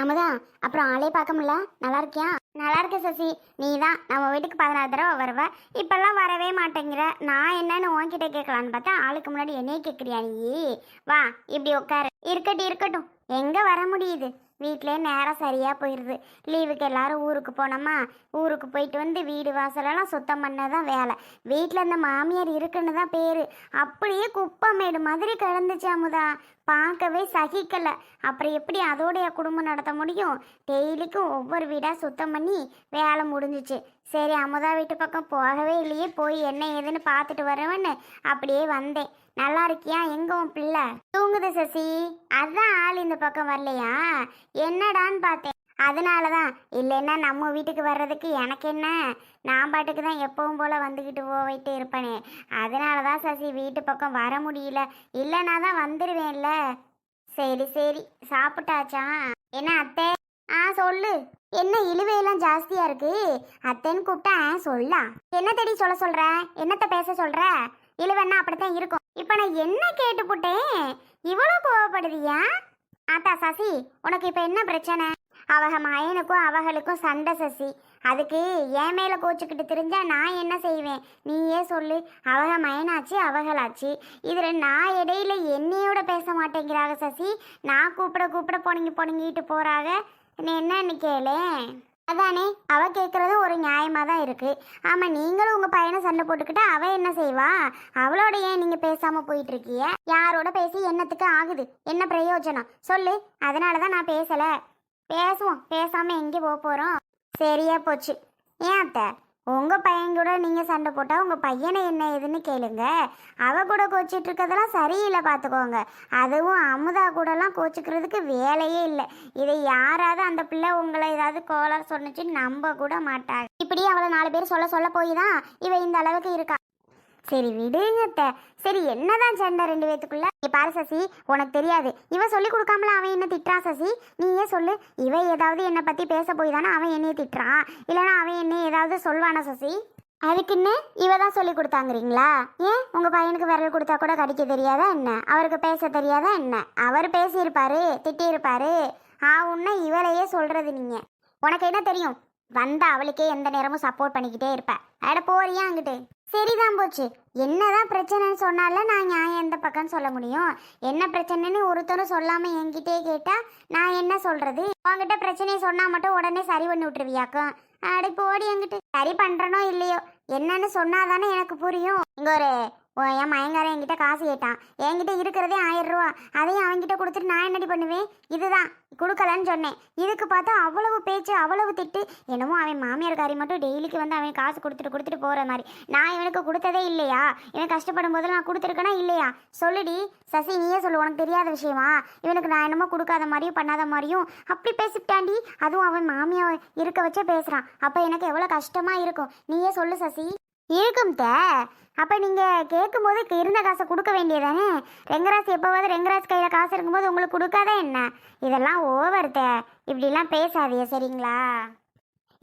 அமுதா அப்புறம் ஆளே பார்க்க முடியல. நல்லா இருக்கியா? நல்லா இருக்க சசி. நீ தான் நம்ம வீட்டுக்கு பதினாறு தடவை வருவ. இப்பெல்லாம் வரவே மாட்டேங்கிற. நான் என்னன்னு உன்கிட்ட கேட்கலான்னு பார்த்தா ஆளுக்கு முன்னாடி என்னைய கேட்குறியா நீ? வா இப்படி உட்காரு. இருக்கட்டும் இருக்கட்டும். எங்கே வர முடியுது? வீட்டிலே நேரம் சரியாக போயிடுது லீவுக்கு எல்லாரும் ஊருக்கு போனோமா? ஊருக்கு போயிட்டு வந்து வீடு வாசலெல்லாம் சுத்தம் பண்ணதான் வேலை. வீட்டில் இந்த மாமியார் இருக்குன்னு தான் பேர். அப்படியே குப்பமேடு மாதிரி கிடந்துச்சு அமுதா. பார்க்கவே சகிக்கலை. அப்புறம் எப்படி அதோடைய குடும்பம் நடத்த முடியும்? டெய்லிக்கும் ஒவ்வொரு வீடாக சுத்தம் பண்ணி வேலை முடிஞ்சிச்சு. சரி அமுதா வீட்டு பக்கம் போகவே இல்லையே. போய் என்ன ஏதுன்னு பார்த்துட்டு வரவேன்னு அப்படியே வந்தேன். நல்லா இருக்கியா? எங்க உன் பிள்ளை? தூங்குது சசி. அதான் ஆள் இந்த பக்கம் வரலையா? என்னடான்னு பார்த்தேன். அதனால தான் இல்லைன்னா நம்ம வீட்டுக்கு வர்றதுக்கு எனக்கு என்ன? நான் பாட்டுக்கு தான் எப்பவும் போல் வந்துக்கிட்டு போயிட்டு இருப்பேனே. அதனால தான் சசி வீட்டு பக்கம் வர முடியல. இல்லைனா தான் வந்துடுவேன்ல சரி சரி. சாப்பிட்டாச்சா? என்ன அத்தை? ஆ சொல்லு. என்ன இழுவையெல்லாம் ஜாஸ்தியா இருக்கு? அத்தைன்னு கூப்பிட்டா சொல்லா. என்ன தேடி சொல்ல சொல்ற? என்னத்த பேச சொல்ற? இழுவன்னா அப்படித்தான் இருக்கும். இப்போ நான் என்ன கேட்டுப்புட்டேன்? இவ்வளோ கோவப்படுதியா? ஆத்தா சசி உனக்கு இப்போ என்ன பிரச்சனை? அவக மயனுக்கும் அவகளுக்கும் சண்டை சசி. அதுக்கு என் மேலே கோச்சுக்கிட்டு தெரிஞ்சா நான் என்ன செய்வேன்? நீயே சொல்லு. அவக மயனாச்சு அவகளாச்சு. இதில் நான் இடையில என்னையோட பேச மாட்டேங்கிறாங்க சசி? நான் கூப்பிட கூப்பிட பொணங்கி பொணங்கிட்டு போகிறாக நீ என்னன்னு கேளேன் அதானே? அவ கேட்குறதும் ஒரு நியாயமாக தான் இருக்கு. ஆமாம் நீங்களும் உங்கள் பையனை சண்டை போட்டுக்கிட்டா அவ என்ன செய்வா? அவளோட ஏன் நீங்கள் பேசாமல் போயிட்டு யாரோட பேசி என்னத்துக்கு ஆகுது? என்ன பிரயோஜனம்? சொல்லு. அதனால தான் நான் பேசலை. பேசுவோம். பேசாமல் எங்கே போக போகிறோம் சரியா போச்சு. ஏன் அத்தை? உங்கள் பையன் கூட நீங்கள் சண்டை போட்டால் உங்கள் பையனை என்ன ஏதுன்னு கேளுங்க. அவ கூட கோச்சிட்டு இருக்கிறதெல்லாம் சரியில்லை பார்த்துக்கோங்க. அதுவும் அமுதா கூடலாம் கோச்சிக்கிறதுக்கு வேலையே இல்லை. இதை யாராவது அந்த பிள்ளை உங்களை ஏதாவது கோளாறு சொன்னுச்சு நம்ப கூட மாட்டாங்க. இப்படி அவளை நாலு பேர் சொல்ல சொல்ல போய் தான் இவ இந்த அளவுக்கு இருக்கா. சரி விடுங்க சரி என்னதான் சண்டை ரெண்டு பேத்துக்குள்ள? நீ பாரு சசி உனக்கு தெரியாது. இவ சொல்லி கொடுக்காமல அவன் என்ன திட்டுறான் சசி? நீயே சொல்லு? இவ ஏதாவது என்னை பத்தி பேச போய் தானே அவன் என்னைய திட்டுறான். இல்லைன்னா அவன் என்ன ஏதாவது சொல்வானா சசி? அதுக்குன்னு இவ தான் சொல்லி கொடுத்தாங்கிறீங்களா? ஏன்? உங்க பையனுக்கு விரல் கொடுத்தா கூட கடிக்க தெரியாதா என்ன? அவருக்கு பேச தெரியாதா என்ன? அவர் பேசியிருப்பாரு திட்டியிருப்பாரு. ஆ இவளையே சொல்றது நீங்க. உனக்கு என்ன தெரியும்? வந்தா அவளுக்கே எந்த நேரமும் சப்போர்ட் பண்ணிக்கிட்டே இருப்ப. அட போறியா அங்கிட்டு? சரிதான் போச்சு. என்னதான் பிரச்சனைன்னு சொன்னால நான் நியாயம் எந்த பக்கம் சொல்ல முடியும். என்ன பிரச்சனைன்னு ஒருத்தரும் சொல்லாம என்கிட்டயே கேட்டா நான் என்ன சொல்றது? உங்ககிட்ட பிரச்சனையை சொன்னா மட்டும் உடனே சரி பண்ணி விட்டுருவியாக்கும். அடி போடி என்கிட்ட. சரி பண்றனோ இல்லையோ? என்னன்னு சொன்னாதானே எனக்கு புரியும். இங்க ஒரு ஓ என் மயங்காரன் என்கிட்ட காசு கேட்டான். என்கிட்ட இருக்கிறதே ஆயிரம் ரூபா. அதையும் அவன்கிட்ட கொடுத்துட்டு நான் என்னடி பண்ணுவேன்? இதுதான். கொடுக்கலன்னு சொன்னேன். இதுக்கு பார்த்தா அவ்வளவு பேச்சு அவ்வளவு திட்டு. என்னமோ அவன் மாமியார்காரி மட்டும் டெய்லிக்கு வந்து அவன் காசு கொடுத்துட்டு கொடுத்துட்டு போகிற மாதிரி. நான் இவனுக்கு கொடுத்ததே இல்லையா? இவன் கஷ்டப்படும் போது நான் கொடுத்துருக்கேனா இல்லையா? சொல்லுடி சசி நீயே சொல்லு. உனக்கு தெரியாத விஷயமா? இவனுக்கு நான் என்னமோ கொடுக்காத மாதிரியும் பண்ணாத மாதிரியும் அப்படி பேசிட்டாண்டி அதுவும் அவன் மாமியார் இருக்க வச்சே பேசுகிறான் அப்போ எனக்கு எவ்வளோ கஷ்டமாக இருக்கும். நீயே சொல்லு சசி. இருக்கும் தே. அப்போ நீங்கள் கேட்கும்போது இருந்த காசை கொடுக்க வேண்டியதானே? ரெங்கராஜ் எப்போவாவது ரெங்கராஜ் கையில் காசு இருக்கும்போது உங்களுக்கு கொடுக்காதே என்ன? இதெல்லாம் ஓவர் தே. இப்படிலாம் பேசாதிய சரிங்களா?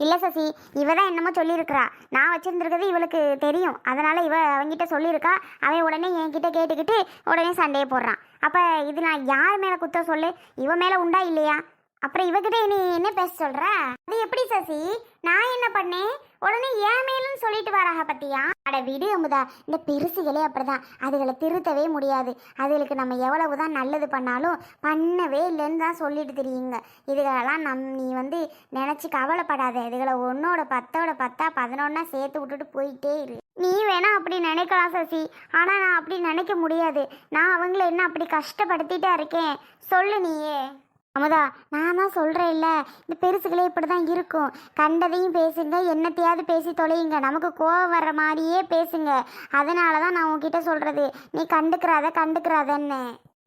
இல்லை சசி இவ தான் என்னமோ சொல்லியிருக்கிறா. நான் வச்சுருந்துருக்கிறது இவளுக்கு தெரியும். அதனால் இவ அவங்கிட்ட சொல்லியிருக்கா. அவன் உடனே என்கிட்ட கேட்டுக்கிட்டு உடனே சண்டையை போடுறான். அப்போ இது நான் யார் மேலே குத்த சொல்லு? இவன் மேலே உண்டா இல்லையா? அப்புறம் இவகிட்ட நீ என்ன பேச சொல்ற? அது எப்படி சசி? நான் என்ன பண்ணேன்? உடனே ஏன் மேலும் சொல்லிட்டு வராக பத்தியா? அட விடு அமுதா. இந்த பெருசுகளே அப்படிதான். அதுகளை திருத்தவே முடியாது. அதுகளுக்கு நம்ம எவ்வளவுதான் நல்லது பண்ணாலும் பண்ணவே இல்லைன்னு தான் சொல்லிட்டு தெரியுங்க. இதுகளெல்லாம் நம் நீ வந்து நினச்சி கவலைப்படாத. இதுகளை ஒன்னோட பத்தோட பத்தா பதினொன்னா சேர்த்து விட்டுட்டு போயிட்டே இரு. நீ வேணா அப்படி நினைக்கலாம் சசி. ஆனால் நான் அப்படி நினைக்க முடியாது. நான் அவங்கள என்ன அப்படி கஷ்டப்படுத்திட்டா இருக்கேன்? சொல்லு நீயே. அமுதா நான் தான் சொல்கிறேன்ல இந்த பெருசுகளே இப்படி தான் இருக்கும். கண்டதையும் பேசுங்க என்னத்தையாவது பேசி தொலையுங்க. நமக்கு கோவம் வர்ற மாதிரியே பேசுங்க. அதனால தான் நான் உங்ககிட்ட சொல்கிறது நீ கண்டுக்கிறாத கண்டுக்கிறாதன்னு.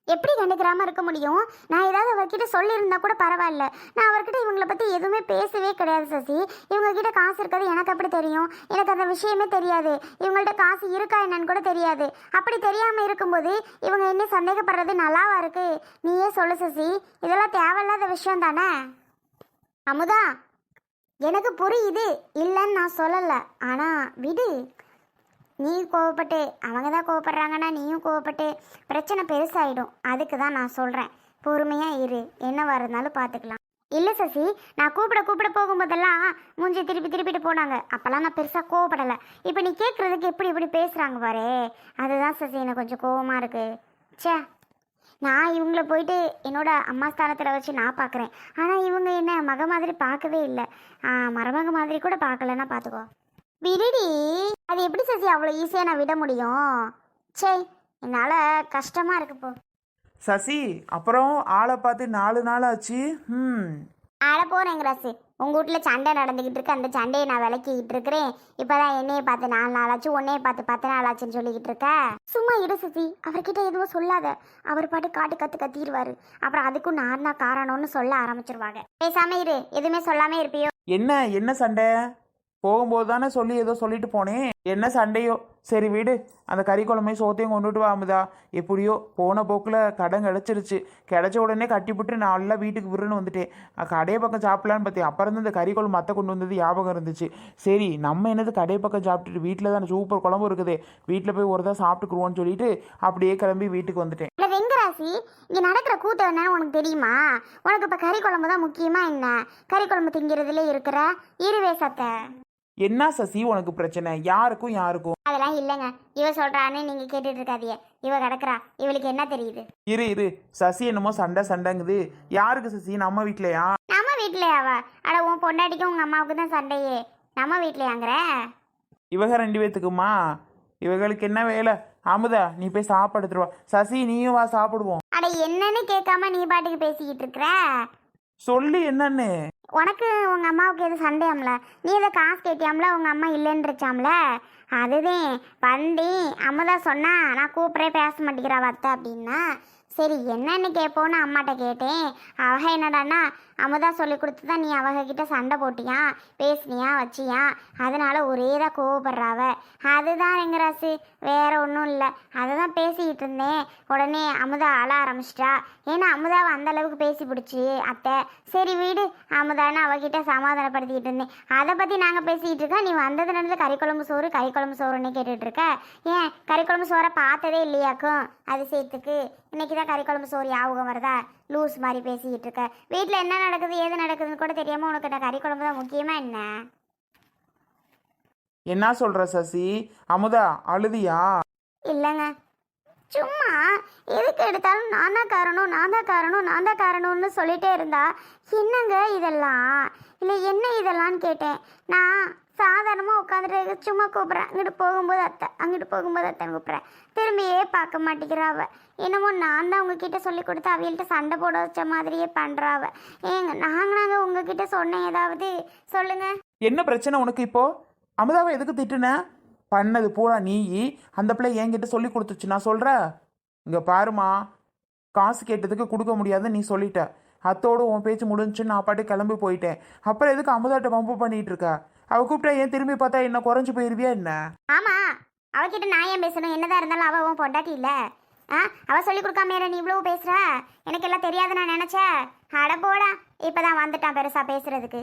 எப்படி கண்டுக்கிறாமல் இருக்க முடியும்? நான் ஏதாவது அவர்கிட்ட சொல்லியிருந்தா கூட பரவாயில்ல. நான் அவர்கிட்ட இவங்கள பற்றி எதுவுமே பேசவே கிடையாது சசி. இவங்ககிட்ட காசு இருக்கிறது எனக்கு எப்படி தெரியும்? எனக்கு அந்த விஷயமே தெரியாது. இவங்கள்ட்ட காசு இருக்கா என்னன்னு கூட தெரியாது. அப்படி தெரியாமல் இருக்கும்போது இவங்க என்ன சந்தேகப்படுறது? நல்லாவா இருக்கு? நீயே சொல்லு சசி. இதெல்லாம் தேவையில்லாத விஷயம் தானே? அமுதா எனக்கு புரியுது. இல்லைன்னு நான் சொல்லலை. ஆனால் விடு. நீ கோவப்பட்டு அவங்க தான் கோவப்படுறாங்கன்னா நீயும் கோவப்பட்டு பிரச்சனை பெருசாகிடும் அதுக்கு தான் நான் சொல்கிறேன் பொறுமையாக இரு. என்னவா இருந்தாலும் பார்த்துக்கலாம் இல்லை சசி நான் கூப்பிட கூப்பிட போகும்போதெல்லாம் மூஞ்சி திருப்பி திருப்பிட்டு போனாங்க. அப்போல்லாம் நான் பெருசாக கோவப்படலை. இப்போ நீ கேட்குறதுக்கு எப்படி இப்படி பேசுகிறாங்க பாரு? அதுதான் சசி எனக்கு கொஞ்சம் கோவமாக இருக்கு. ச்சே. நான் இவங்கள போயிட்டு என்னோட அம்மா ஸ்தானத்தில் வச்சு நான் பார்க்குறேன் ஆனால் இவங்க என்ன மக மாதிரி பார்க்கவே இல்லை. மருமக மாதிரி கூட பார்க்கலன்னா பார்த்துக்கோ விடுடி. அது எப்படி சசி அவ்வளோ ஈஸியாக நான் விட முடியும்? சே என்னால் கஷ்டமாக இருக்கு போ. சசி அப்புறம் ஆளை பார்த்து நாலு நாள் ஆச்சு? ம் ஆட போகிறேங்க ராசு. உங்கள் வீட்டில் சண்டை நடந்துக்கிட்டு இருக்கு. அந்த சண்டையை நான் விளக்கிக்கிட்டு இருக்கிறேன். இப்போ தான் என்னையை பார்த்து நாலு நாளாச்சு உன்னையை பார்த்து பத்து நாள் ஆச்சுன்னு சொல்லிக்கிட்டு இருக்க? சும்மா இரு சசி. அவர்கிட்ட எதுவும் சொல்லாத. அவர் பாட்டு காட்டு கற்று கத்திடுவாரு. அப்புறம் அதுக்கும் நான் தான் காரணம்னு சொல்ல ஆரம்பிச்சிருவாங்க. பேசாம இரு. எதுவுமே சொல்லாம இருப்பியோ? என்ன? என்ன சண்டை? போகும்போது தானே சொல்லி ஏதோ சொல்லிட்டு போனேன். என்ன சண்டையோ? சரி வீடு. அந்த கறி குழம்பையும் சோத்தையும் கொண்டுட்டு வா அமுதா. எப்படியோ போன போக்கில் கடன் கிடச்சிருச்சு. கிடச்ச உடனே கட்டிப்புட்டு நல்லா வீட்டுக்கு விருன்னு வந்துட்டேன். கடையை பக்கம் சாப்பிடலான்னு பார்த்தேன். அப்புறம் தான் இந்த கறி குழம்பு மற்ற கொண்டு வந்தது ஞாபகம் இருந்துச்சு. சரி நம்ம என்னது கடையை பக்கம் சாப்பிட்டுட்டு வீட்டில் தான் சூப்பர் குழம்பு இருக்குது. வீட்டில் போய் ஒரு தான் சாப்பிட்டுக்குருவோன்னு சொல்லிட்டு அப்படியே கிளம்பி வீட்டுக்கு வந்துட்டேன். இல்லை வெங்கராசி இங்கே நடக்கிற கூட்டம் என்னன்னு உனக்கு தெரியுமா? உனக்கு இப்போ கறி குழம்பு தான் முக்கியமா என்ன? கறி குழம்பு திங்கிறதுல இருக்கிற இருவேசத்தை என்ன சசி உனக்கு பிரச்சனை? யாருக்கும் யாருக்கும்? அதெல்லாம் இல்லைங்க. இவ சொல்றான்னு நீங்க கேட்டுட்டு இருக்காதீங்க இவ கிடக்குறா. இவளுக்கு என்ன தெரியுது? இரு இரு. சசி என்னமோ சண்டை சண்டைங்குது. யாருக்கு சசி? நம்ம வீட்லையா? நம்ம வீட்லயாவா? அட உன் பொண்டாட்டிக்கும் உங்க அம்மாவுக்கு தான் சண்டையே. நம்ம வீட்லயாங்கிற? இவக ரெண்டு பேத்துக்குமா? இவங்களுக்கு என்ன வேலை? அமுதா நீ போய் சாப்பாடு வா. சசி நீயும் வா சாப்பிடுவோம். அட என்னன்னு கேட்காம நீ பாட்டுக்கு பேசிக்கிட்டு இருக்கிற? சொல்லு என்னன்னு. உனக்கு உங்கள் அம்மாவுக்கு எது சந்தேகம்ல நீ எதை காசு கேட்டியாம்ல? உங்கள் அம்மா இல்லைன்றச்சாம்ல? அதுதான் வண்டி அம்மதா சொன்னா நான் கூப்பிட்றே பேச மாட்டேங்கிறா வத்த அப்படின்னா சரி என்னன்னு கேட்போன்னு அம்மாட்ட கேட்டேன். அவக என்னடான்னா அமுதா சொல்லி கொடுத்து தான் நீ அவக கிட்ட சண்டை போட்டியா பேசுனியா வச்சியா? அதனால ஒரே தான் கோவப்படுறாவ. அதுதான் எங்கராசு வேற ஒன்றும் இல்லை. அதை தான் பேசிக்கிட்டு இருந்தேன். உடனே அமுதா அழ ஆரம்பிச்சிட்டா. ஏன்னா அமுதாவை அந்த அளவுக்கு பேசி பிடிச்சி அத்தை. சரி வீடு அமுதான்னு அவகிட்ட சமாதானப்படுத்திக்கிட்டு இருந்தேன். அதை பற்றி நாங்கள் பேசிக்கிட்டு இருக்கோம். நீ வந்தது நடந்து சோறு கறிக்குழம்பு சோறுன்னு கேட்டுட்ருக்க ஏன் கறிக்குழம்பு சோறை பார்த்ததே இல்லையாக்கும்? அதிசயத்துக்கு இன்னைக்கு தான் கறி குழம்பு சோறு ஞாபகம் வருதா? லூஸ் மாதிரி பேசிக்கிட்டு இருக்க வீட்டில் என்ன நடக்குது ஏது நடக்குதுன்னு கூட தெரியாமல் உனக்கு நான் கறி குழம்பு தான் முக்கியமா என்ன? என்ன சொல்ற சசி? அமுதா அழுதியா? இல்லைங்க. சும்மா. எதுக்கு எடுத்தாலும் நான் தான் காரணம் நான் தான் காரணம் நான் தான் காரணம்னு சொல்லிட்டே இருந்தா என்னங்க இதெல்லாம்? இல்லை என்ன இதெல்லாம்னு கேட்டேன். நான் சாதாரணமாக உட்காந்துட்டு சும்மா கூப்பிட்றேன் அங்கிட்டு போகும்போது அத்தை அங்கிட்டு போகும்போது அத்தைன்னு கூப்பிட்றேன் திரும்பியே பார்க்க மாட்டேங்கிறா அவள் என்னமோ நான் தான் உங்ககிட்ட சொல்லி கொடுத்து அவியல்கிட்ட சண்டை போட வச்ச மாதிரியே பண்ணுறாவ ஏங்க நாங்கள் நாங்கள் உங்ககிட்ட சொன்னேன் ஏதாவது சொல்லுங்க. என்ன பிரச்சனை உனக்கு இப்போ? அமுதாவை எதுக்கு திட்டுன? பண்ணது பூரா நீ. அந்த பிள்ளை என்கிட்ட சொல்லி கொடுத்துச்சு. நான் சொல்கிற இங்கே பாருமா காசு கேட்டதுக்கு கொடுக்க முடியாதுன்னு நீ சொல்லிட்ட. அத்தோடு உன் பேச்சு முடிஞ்சுன்னு நான் பாட்டு கிளம்பி போயிட்டேன். அப்புறம் எதுக்கு அமுதாட்ட பம்பு பண்ணிகிட்டு இருக்க? அவ கூப்பிட்டா ஏன் திரும்பி பார்த்தா என்ன குறைஞ்சு போயிருவியா என்ன? ஆமா அவகிட்ட நான் ஏன் பேசணும்? என்னதான் இருந்தாலும் அவ உன் பொண்டாட்டி இல்ல. ஆ அவ சொல்லி கொடுக்காம நீ இவ்வளவு பேசுற? எனக்கு எல்லாம் தெரியாது நான் நினைச்சேன் அட போடா. இப்பதான் வந்துட்டான் பெருசா பேசுறதுக்கு.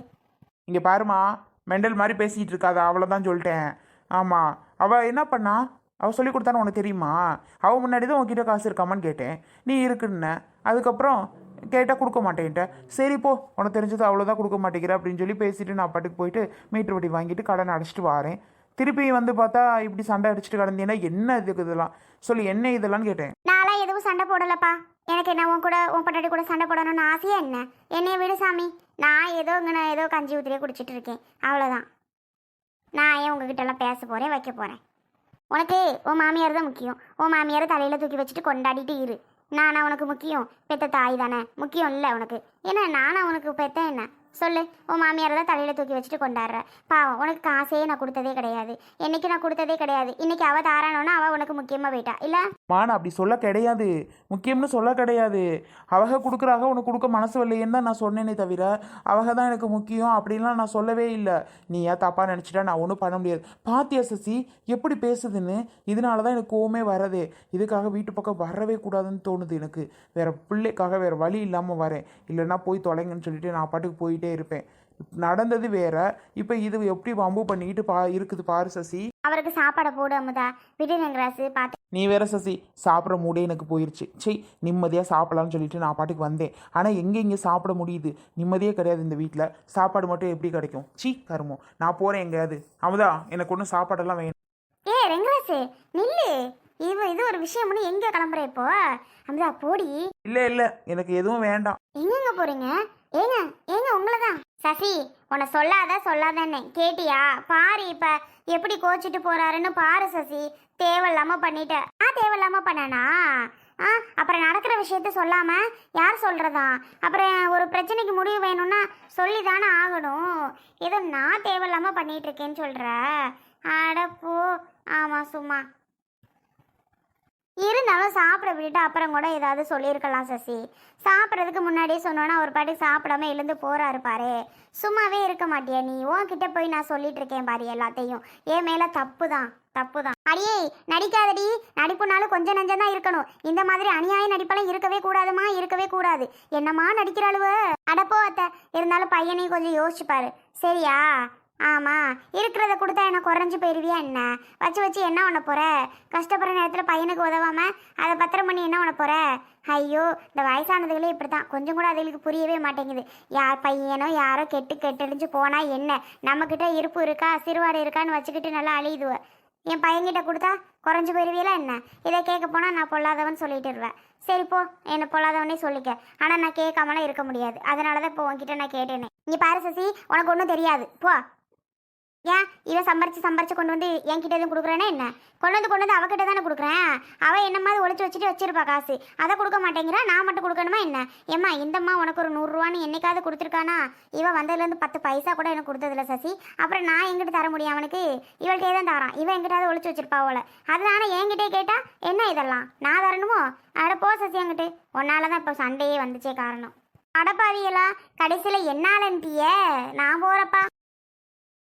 இங்க பாருமா மெண்டல் மாதிரி பேசிட்டு இருக்காத. அவ்வளோதான் சொல்லிட்டேன். ஆமா. அவ என்ன பண்ணா? அவ சொல்லி கொடுத்தான்னு உனக்கு தெரியுமா? அவ முன்னாடி தான் உன்கிட்ட காசு இருக்காமான்னு கேட்டேன். நீ இருக்குன்ன. அதுக்கப்புறம் கேட்டால் கொடுக்க மாட்டேன்ட்ட. சரி போ உனக்கு தெரிஞ்சது அவ்வளோதான் கொடுக்க மாட்டேங்கிற அப்படின்னு சொல்லி பேசிட்டு நான் பாட்டுக்கு போயிட்டு மீட்டர் வட்டி வாங்கிட்டு கடன் அடிச்சிட்டு வரேன். திருப்பி வந்து பார்த்தா இப்படி சண்டை அடிச்சிட்டு கிடந்தீங்கன்னா என்ன இதுக்கு இதெல்லாம்? சொல்லி என்ன இதெல்லாம் கேட்டேன்? நான்லாம் எதுவும் சண்டை போடலப்பா. எனக்கு என்ன உன் கூட உன் பொண்டாட்டி கூட சண்டை போடணும்னு ஆசையா என்ன? என்னைய விடு சாமி. நான் ஏதோ இங்கே நான் ஏதோ கஞ்சி ஊத்திரியே குடிச்சிட்டு இருக்கேன். அவ்வளோதான் நான் ஏன் உங்ககிட்ட எல்லாம் பேச போகிறேன் வைக்க போகிறேன் உனக்கு உன் மாமியார் தான் முக்கியம். உன் மாமியாரை தலையில் தூக்கி வச்சுட்டு கொண்டாடிட்டு இரு. நானா உனக்கு முக்கியம்? பெத்த தாய் தானே? முக்கியம் இல்லை உனக்கு. ஏன்னா நானா உனக்கு பெத்த என்ன? சொல்லு உன் மாமியாரை தான் தலையில் தூக்கி வச்சுட்டு கொண்டாடுற. பாவம் உனக்கு காசே நான் கொடுத்ததே கிடையாது. என்னைக்கு நான் கொடுத்ததே கிடையாது. இன்னைக்கு அவள் தாரானோன்னா அவள் உனக்கு முக்கியமாக போயிட்டா. இல்லை? மா அப்படி சொல்ல கிடையாது. முக்கியம்னு சொல்ல கிடையாது. அவங்க கொடுக்குறாங்க உனக்கு கொடுக்க மனசு இல்லையேன்னு தான் நான் சொன்னேனே தவிர அவங்க தான் எனக்கு முக்கியம் அப்படின்லாம் நான் சொல்லவே இல்லை. நீ ஏன் தப்பாக நினச்சிட்டா நான் ஒன்றும் பண்ண முடியாது. பாத்தியா சசி எப்படி பேசுதுன்னு? இதனால தான் எனக்கு கோவமே வரது இதுக்காக வீட்டு பக்கம் வரவே கூடாதுன்னு தோணுது எனக்கு. வேற பிள்ளைக்காக வேற வழி இல்லாமல் வரேன். இல்லைன்னா போய் தொலைங்கன்னு சொல்லிட்டு நான் பாட்டுக்கு போயிட்டு இருப்பேன். நடந்தது வேற. இப்போ இது எப்படி வம்பு பண்ணிக்கிட்டு பா இருக்குது பாரு சசி. அவருக்கு சாப்பாடை போடு அமுதா. விடு ரங்கராசு பார்த்து நீ வேற சசி சாப்பிட்ற மூடே எனக்கு போயிருச்சு. சீ நிம்மதியாக சாப்பிடலாம்னு சொல்லிட்டு நான் பாட்டுக்கு வந்தேன். ஆனால் எங்கே இங்கே சாப்பிட முடியுது? நிம்மதியே கிடையாது இந்த வீட்டில் சாப்பாடு மட்டும் எப்படி கிடைக்கும்? சீ கருமம். நான் போகிறேன் எங்கேயாவது. அமுதா எனக்கு ஒன்றும் சாப்பாடெல்லாம் வேணும். ஏ ரெங்கராசு நில்லு. இது இது ஒரு விஷயம்னு எங்க கிளம்புற இப்போ? அமுதா போடி. இல்லை இல்லை. எனக்கு எதுவும் வேண்டாம். எங்கெங்க போறீங்க? ஏங்க ஏங்க உங்களை தான் சசி உன்னை சொல்லாத சொல்லாதன்னு. கேட்டியா? பாரு இப்ப எப்படி கோச்சிட்டு போறாருன்னு பாரு சசி. தேவையில்லாம பண்ணிட்ட. ஆ தேவையில்லாம பண்ணனா? ஆ அப்புறம் நடக்கிற விஷயத்த சொல்லாம யார் சொல்றதா? அப்புறம் ஒரு பிரச்சனைக்கு முடிவு வேணும்னா சொல்லி தானே ஆகணும். ஏதோ நான் தேவையில்லாம பண்ணிட்டு இருக்கேன்னு சொல்ற. அடப்போ. ஆமா சும்மா. இருந்தாலும் சாப்பிட விட்டுட்டு அப்புறம் கூட ஏதாவது சொல்லியிருக்கலாம் சசி. சாப்பிட்றதுக்கு முன்னாடியே சொன்னோன்னா ஒரு பாட்டி சாப்பிடாம எழுந்து போறாரு பாரு. சும்மாவே இருக்க மாட்டியா நீ? உன்கிட்ட போய் நான் சொல்லிட்டு இருக்கேன் பாரு எல்லாத்தையும். என் மேல தப்பு தான் தப்பு தான் அடியே நடிக்காதடி. நடிப்புனாலும் கொஞ்சம் நஞ்சம் தான் இருக்கணும். இந்த மாதிரி அநியாய நடிப்பெல்லாம் இருக்கவே கூடாதுமா? இருக்கவே கூடாது. என்னம்மா நடிக்கிற அளவு அடப்போ அத்தை. இருந்தாலும் பையனையும் கொஞ்சம் யோசிச்சுப்பாரு சரியா? ஆமாம் இருக்கிறத கொடுத்தா என்ன குறைஞ்சி போயிருவியா என்ன? வச்சு வச்சு என்ன பண்ண போகிற கஷ்டப்படுற நேரத்தில் பையனுக்கு உதவாமல் அதை பத்திரம் பண்ணி என்ன பண்ண போகிற ஐயோ இந்த வயசானதுகளே இப்படி தான் கொஞ்சம் கூட அதுகளுக்கு புரியவே மாட்டேங்குது. யார் பையனோ யாரோ கெட்டு கெட்டடிஞ்சு போனால் என்ன? நம்மக்கிட்ட இருப்பு இருக்கா சிறுவாடு இருக்கான்னு வச்சுக்கிட்டு நல்லா அழியுதுவ. என் பையன்கிட்ட கொடுத்தா குறைஞ்சி போயிருவியல என்ன? இதை கேட்க போனால் நான் பொல்லாதவன் சொல்லிட்டுருவேன் சரி போ என்னை பொல்லாதவனே சொல்லிக்க. ஆனால் நான் கேட்காமலாம் இருக்க முடியாது. அதனால தான் இப்போ உன்கிட்ட நான் கேட்டேனே. நீ பாரு சசி உனக்கு ஒன்றும் தெரியாது. போ. ஏன் இவன் சம்பாரிச்சு சம்பாரிச்சு கொண்டு வந்து என்கிட்ட எதுவும் கொடுக்குறேன்னா என்ன? கொண்டு வந்து கொண்டு வந்து அவகிட்ட தானே கொடுக்குறேன்? அவள் என்ன மாதிரி ஒழிச்சு வச்சுட்டு வச்சிருப்பா காசு. அதை கொடுக்க மாட்டேங்கிறா நான் மட்டும் கொடுக்கணுமா என்ன? ஏம்மா இந்தம்மா உனக்கு ஒரு நூறுரூவான்னு என்னைக்காவது கொடுத்துருக்கானா? இவன் வந்ததுலேருந்து பத்து பைசா கூட எனக்கு கொடுத்ததில்ல சசி. அப்புறம் நான் எங்கிட்ட தர முடியும் அவனுக்கு? இவள்கிட்டே தான் தரான். இவன் எங்கிட்டாவது ஒழிச்சு வச்சிருப்பா அவளை. அதனால என்கிட்டே கேட்டா என்ன இதெல்லாம்? நான் தரணுமோ? அட போ சசி என்கிட்ட. உன்னால தான் இப்போ சண்டையே வந்துச்சே காரணம். அடப்பாவியலா கடைசியில் என்னாலன்ட்டிய நான் போகிறப்பா